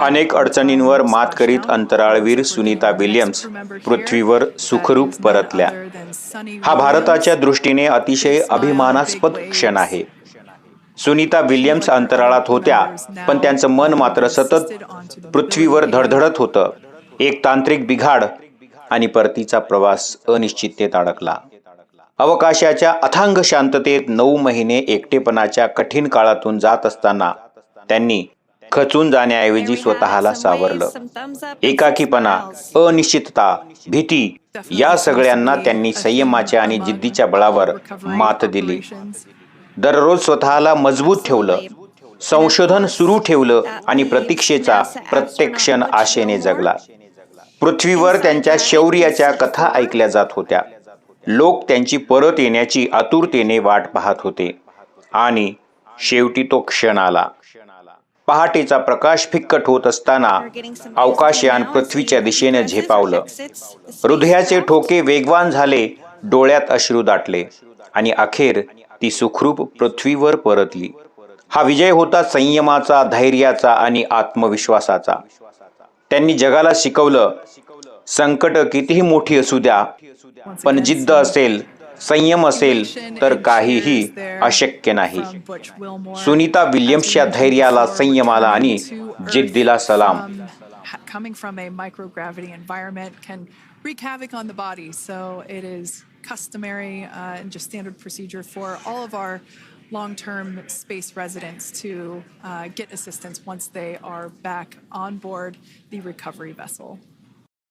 अनेक अडचणींवर मात करीत अंतराळवीर सुनीता विल्यम्स पृथ्वीवर सुखरूप परतल्या. हा भारताच्या दृष्टीने अतिशय अभिमानास्पद क्षण आहे. सुनीता विल्यम्स अंतराळात होत्या पण त्यांचं मन मात्र सतत पृथ्वीवर धडधडत होतं. एक तांत्रिक बिघाड आणि परतीचा प्रवास अनिश्चिततेत अडकला. अवकाशाच्या अथांग शांततेत नऊ महिने एकटेपणाच्या कठीण काळातून जात असताना त्यांनी खचून जाण्याऐवजी स्वतःला सावरलं. एकाकीपणा अनिश्चितता भीती या सगळ्यांना त्यांनी संयमाच्या आणि जिद्दीच्या बळावर मात दिली. दररोज स्वतःला मजबूत ठेवलं संशोधन सुरू ठेवलं आणि प्रतीक्षेचा प्रत्येक क्षण आशेने जगला. पृथ्वीवर त्यांच्या शौर्याच्या कथा ऐकल्या जात होत्या. लोक त्यांची परत येण्याची आतुरतेने वाट पाहत होते. आणि शेवटी तो क्षण आला. पहाटेचा प्रकाश फिक्कट होत असताना अवकाशयान पृथ्वीच्या दिशेने झेपावलं. हृदयाचे ठोके वेगवान झाले डोळ्यात अश्रू दाटले आणि अखेर ती सुखरूप पृथ्वीवर परतली. हा विजय होता संयमाचा धैर्याचा आणि आत्मविश्वासाचा. त्यांनी जगाला शिकवलं संकट कितीही मोठी असू द्या पण जिद्द असेल संयम असेल तर काहीही अशक्य नाही सुनीता विल्यम्सच्या धैर्याला संयमाला आणि जिद्दीला सलाम coming from a microgravity environment can wreak havoc on the body. So it is customary uh, and just standard procedure for all of our long-term space residents to uh, get assistance once they are back on board the recovery vessel.